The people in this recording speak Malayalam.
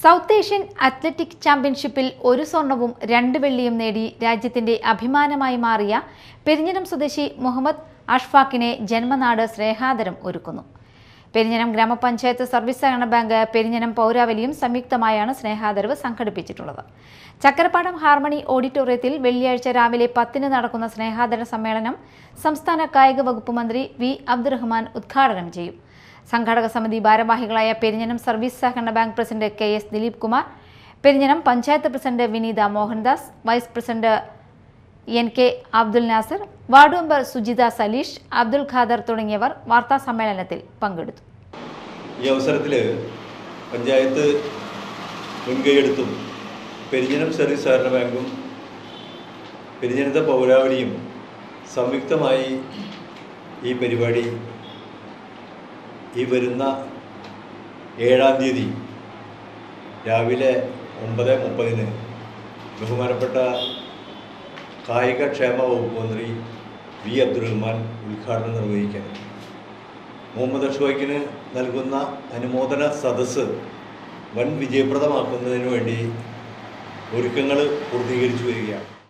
സൗത്ത് ഏഷ്യൻ അത്ലറ്റിക് ചാമ്പ്യൻഷിപ്പിൽ ഒരു സ്വർണവും രണ്ട് വെള്ളിയും നേടി രാജ്യത്തിന്റെ അഭിമാനമായി മാറിയ പെരിഞ്ഞനം സ്വദേശി മുഹമ്മദ് അഷ്ഫാക്കിനെ ജന്മനാട് സ്നേഹാദരം ഒരുക്കുന്നു. പെരിഞ്ഞനം ഗ്രാമപഞ്ചായത്ത് സർവീസ് സഹകരണ ബാങ്ക് പെരിഞ്ഞനം പൗരാവലിയും സംയുക്തമായാണ് സ്നേഹാദരവ് സംഘടിപ്പിച്ചിട്ടുള്ളത്. ചക്കരപ്പാടം ഹാർമണി ഓഡിറ്റോറിയത്തിൽ വെള്ളിയാഴ്ച രാവിലെ പത്തിന് നടക്കുന്ന സ്നേഹാദര സമ്മേളനം സംസ്ഥാന കായിക വകുപ്പ് മന്ത്രി വി അബ്ദുറഹ്മാൻ ഉദ്ഘാടനം ചെയ്യും. സംഘാടക സമിതി ഭാരവാഹികളായ പെരിഞ്ഞനം സർവീസ് സഹകരണ bank president K S Dileep Kumar Perinjanam panchayat president Vineetha Mohandas vice president N K Abdul Nasar ward member Sujitha Saleesh Abdul Khader തുടങ്ങിയവർ വാർത്താ സമ്മേളനത്തിൽ പങ്കെടുത്തു. ഈ അവസരത്തിൽ പഞ്ചായത്ത് മുൻകൈയെടുത്തും പെരിഞ്ഞനം സർവീസ് സഹകരണ ബാങ്കും പെരിഞ്ഞനത്തെ പൗരാവലിയും സംയുക്തമായി ഈ പരിപാടി ഈ വരുന്ന ഏഴാം തീയതി രാവിലെ ഒമ്പത് മുപ്പതിന് ബഹുമാനപ്പെട്ട കായികക്ഷേമ വകുപ്പ് മന്ത്രി വി അബ്ദുറഹ്മാൻ ഉദ്ഘാടനം നിർവഹിക്കാൻ മുഹമ്മദ് അഷ്വാഖിന് നൽകുന്ന അനുമോദന സദസ്സ് വൻ വിജയപ്രദമാക്കുന്നതിന് വേണ്ടി ഒരുക്കങ്ങൾ പൂർത്തീകരിച്ചു വരികയാണ്.